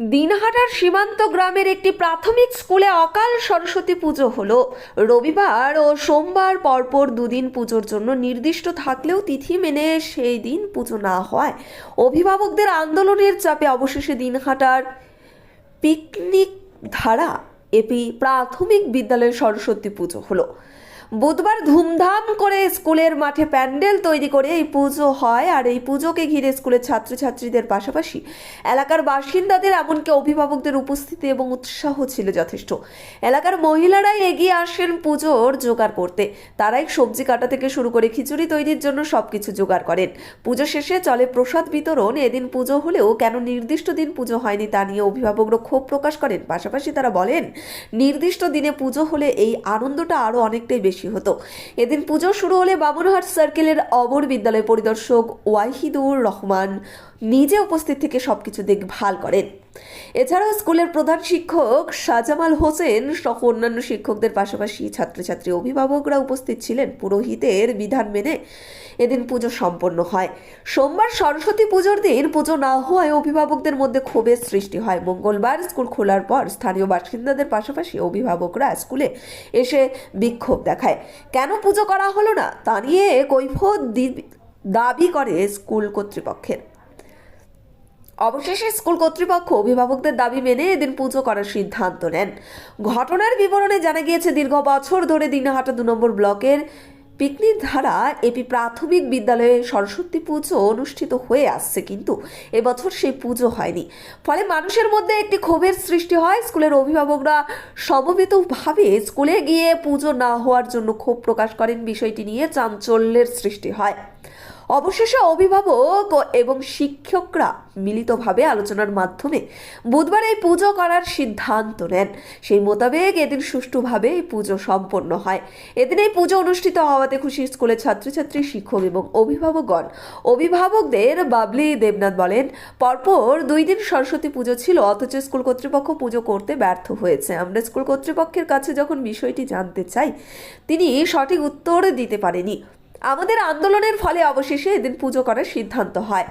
দিনহাটার সীমান্ত গ্রামের একটি প্রাথমিক স্কুলে অকাল সরস্বতী পুজো হলো। রবিবার ও সোমবার পরপর দুদিন পুজোর জন্য নির্দিষ্ট থাকলেও তিথি মেনে সেই দিন পুজো না হয়। অভিভাবকদের আন্দোলনের চাপে অবশেষে দিনহাটার পিকনিক ধারা এপি প্রাথমিক বিদ্যালয়ের সরস্বতী পুজো হলো। বুধবার ধুমধাম করে স্কুলের মাঠে প্যান্ডেল তৈরি করে এই পুজো হয়, আর এই পুজোকে ঘিরে স্কুলের ছাত্রছাত্রীদের পাশাপাশি এলাকার বাসিন্দাদের, এমনকি অভিভাবকদের উপস্থিতি এবং উৎসাহ ছিল যথেষ্ট। এলাকার মহিলারাই এগিয়ে আসেন পুজোর জোগাড় করতে। তারাই সবজি কাটা থেকে শুরু করে খিচুড়ি তৈরির জন্য সবকিছু জোগাড় করেন। পুজো শেষে চলে প্রসাদ বিতরণ। এদিন পুজো হলেও কেন নির্দিষ্ট দিন পুজো হয়নি তা নিয়ে অভিভাবকরা ক্ষোভ প্রকাশ করেন। পাশাপাশি তারা বলেন, নির্দিষ্ট দিনে পুজো হলে এই আনন্দটা আরও অনেকটাই বেশি হতো। এদিন পুজো শুরু হলে বাবুরহাট সার্কেলের অমর বিদ্যালয় পরিদর্শক ওয়াহিদুর রহমান নিজে উপস্থিত থেকে সবকিছু দেখভাল করেন। এছাড়াও স্কুলের প্রধান শিক্ষক শাহজামাল হোসেন সহ অন্যান্য শিক্ষকদের পাশাপাশি ছাত্রছাত্রী অভিভাবকরা উপস্থিত ছিলেন। পুরোহিতের বিধান মেনে এদিন পুজো সম্পন্ন হয়। সোমবার সরস্বতী পুজোর দিন পুজো না হওয়ায় অভিভাবকদের মধ্যে ক্ষোভের সৃষ্টি হয়। মঙ্গলবার স্কুল খোলার পর স্থানীয় বাসিন্দাদের পাশাপাশি অভিভাবকরা স্কুলে এসে বিক্ষোভ দেখায়। কেন পুজো করা হলো না তা নিয়ে কৈফত দাবি করে স্কুল কর্তৃপক্ষের। অবশেষে স্কুল কর্তৃপক্ষ অভিভাবকদের দাবি মেনে এদিন পুজো করার সিদ্ধান্ত নেন। ঘটনার বিবরণে জানা গিয়েছে, দীর্ঘ বছর ধরে দিনহাটা দু নম্বর ব্লকের পিকনিক ধারা এপি প্রাথমিক বিদ্যালয়ে সরস্বতী পুজো অনুষ্ঠিত হয়ে আসছে, কিন্তু এবছর সেই পুজো হয়নি। ফলে মানুষের মধ্যে একটি ক্ষোভের সৃষ্টি হয়। স্কুলের অভিভাবকরা সমবেতভাবে স্কুলে গিয়ে পুজো না হওয়ার জন্য ক্ষোভ প্রকাশ করেন। বিষয়টি নিয়ে চাঞ্চল্যের সৃষ্টি হয়। অবশেষে অভিভাবক এবং শিক্ষকরা মিলিতভাবে আলোচনার মাধ্যমে বুধবার এই পুজো করার সিদ্ধান্ত নেন। সেই মোতাবেক এদিন সুষ্ঠুভাবে এই পুজো সম্পন্ন হয়। এদিন এই পুজো অনুষ্ঠিত হওয়াতে খুশি স্কুলের ছাত্রছাত্রী, শিক্ষক এবং অভিভাবকগণ। অভিভাবকদের বাবলি দেবনাথ বলেন, পরপর দুই দিন সরস্বতী পুজো ছিল, অথচ স্কুল কর্তৃপক্ষ পুজো করতে ব্যর্থ হয়েছে। আমরা স্কুল কর্তৃপক্ষের কাছে যখন বিষয়টি জানতে চাই, তিনি সঠিক উত্তর দিতে পারেনি। আমাদের আন্দোলনের ফলে অবশেষে এদিন পুজো করার সিদ্ধান্ত হয়।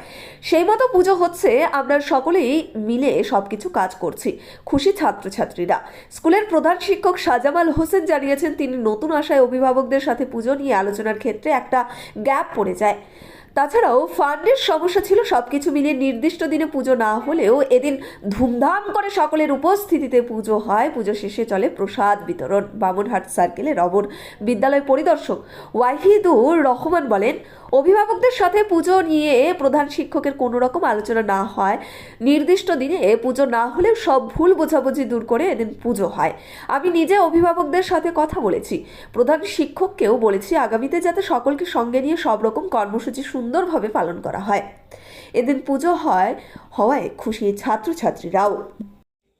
সেই মতো পুজো হচ্ছে, আমরা সকলেই মিলে সব কিছু কাজ করছি, খুশি ছাত্রছাত্রীরা। স্কুলের প্রধান শিক্ষক শাহজামাল হোসেন জানিয়েছেন, তিনি নতুন আশায় অভিভাবকদের সাথে পুজো নিয়ে আলোচনার ক্ষেত্রে একটা গ্যাপ পড়ে যায়। তাছাড়াও ফান্ডের সমস্যা ছিল সবকিছু মিলিয়ে নির্দিষ্ট দিনে পুজো না হলেও এদিন ধুমধাম করে সকলের উপস্থিতিতে পুজো হয়। পুজো শেষে চলে প্রসাদ বিতরণ। বামনহাট সার্কেলে রবন বিদ্যালয় পরিদর্শক ওয়াহিদুর রহমান বলেন অভিভাবকদের সাথে পুজো নিয়ে প্রধান শিক্ষকের কোনো রকম আলোচনা না হয়। নির্দিষ্ট দিনে পুজো না হলেও সব ভুল বোঝাবুঝি দূর করে এদিন পুজো হয়। আমি নিজে অভিভাবকদের সাথে কথা বলেছি। প্রধান শিক্ষককেও বলেছি, আগামীতে যাতে সকলকে সঙ্গে নিয়ে সব রকম কর্মসূচি সুন্দরভাবে পালন করা হয়। এদিন পুজো হয়, হওয়ায় খুশি ছাত্রছাত্রীরাও।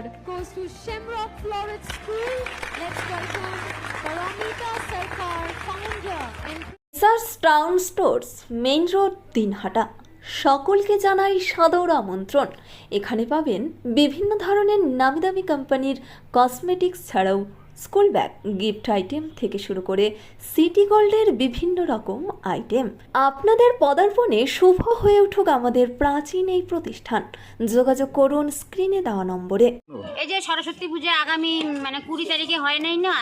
Award goes to Shamrock Florid School. Let's welcome Paramita Sarkar, founder and SARS town stores main road Dinhata সকলকে জানাই সাদর আমন্ত্রণ। এখানে পাবেন বিভিন্ন ধরনের নামিদামি কোম্পানির কসমেটিক্স ছাড়াও স্কুল ব্যাগ, গিফট আইটেম থেকে শুরু করে সিটি গোল্ডের বিভিন্ন রকম আইটেম। আপনাদের পদার্পণে শুভ হয়ে উঠুক আমাদের প্রাচীন এই প্রতিষ্ঠান। যোগাযোগ করুন স্ক্রিনে দেওয়া নম্বরে। এই যে সরস্বতী পূজা আগামী মানে কুড়ি তারিখে হয় নাই না?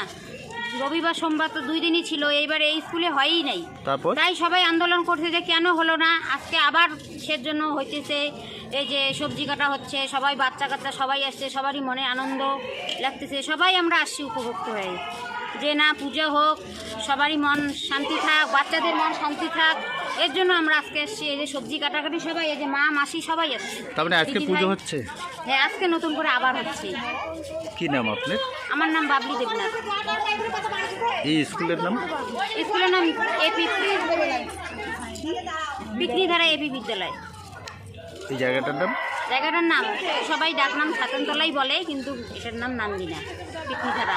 রবিবার সোমবার তো দুই দিনই ছিল এইবার এই স্কুলে হয়ই নাই। তারপর? তাই সবাই আন্দোলন করছে যে কেন হলো না আজকে আবার সের জন্য হইতেছে এই যে সবজি কাটা হচ্ছে সবাই বাচ্চা কাচ্চা সবাই আসছে সবারই মনে আনন্দ লাগতেছে সবাই আমরা আসছি উপভোক্ত হয়ে। যে না পুজো হোক সবারই মন শান্তি থাক বাচ্চাদের মন শান্তি থাক এর জন্য আমরা আজকে এসছি এই যে সবজি কাটাকাটি সবাই এই যে মা মাসি সবাই আসছে। তার মানে আজকে পুজো হচ্ছে? হ্যাঁ আজকে নতুন করে আবার হচ্ছে। কি নাম আপনার? আমার নাম বাবলি দেবনাথ। এই স্কুলের নাম? স্কুলের নাম এপি পিকনি ধারা এপি বিদ্যালয়। এই জায়গাটার নাম? জায়গাটার নাম সবাই ডাকনাম ছাতনতলাই বলে কিন্তু এটার নাম নান্দিনা পিকনিধারা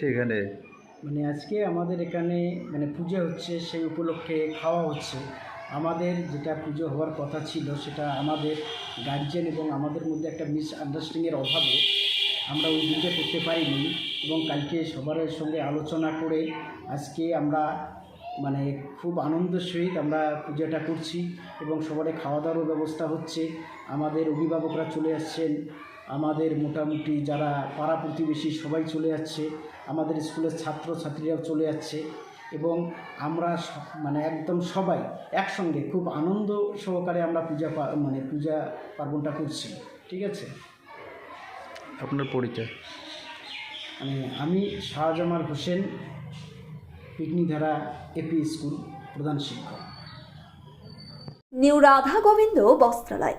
সেখানে মানে আজকে আমাদের এখানে মানে পুজো হচ্ছে সেই উপলক্ষে খাওয়া হচ্ছে। আমাদের যেটা পুজো হওয়ার কথা ছিল সেটা আমাদের গার্জেন এবং আমাদের মধ্যে একটা মিস আন্ডারস্ট্যান্ডিংয়ের অভাবে আমরা ওই দিনটা করতে পারিনি এবং কালকে সবার সঙ্গে আলোচনা করে আজকে আমরা মানে খুব আনন্দের সহিত আমরা পূজাটা করছি এবং সবারে খাওয়া দাওয়ারও ব্যবস্থা হচ্ছে। আমাদের অভিভাবকরা চলে আসছেন আমাদের মোটামুটি যারা পাড়া প্রতিবেশী সবাই চলে যাচ্ছে আমাদের স্কুলের ছাত্র ছাত্রীরাও চলে যাচ্ছে এবং আমরা মানে একদম সবাই একসঙ্গে খুব আনন্দ সহকারে আমরা পূজা মানে পূজা পার্বণটা করছি ঠিক আছে? আপনার পরিচয়? মানে আমি শাহজামাল হোসেন পিকনিধারা এপি স্কুল প্রধান শিক্ষক। নিউ রাধা গোবিন্দ বস্ত্রালয়।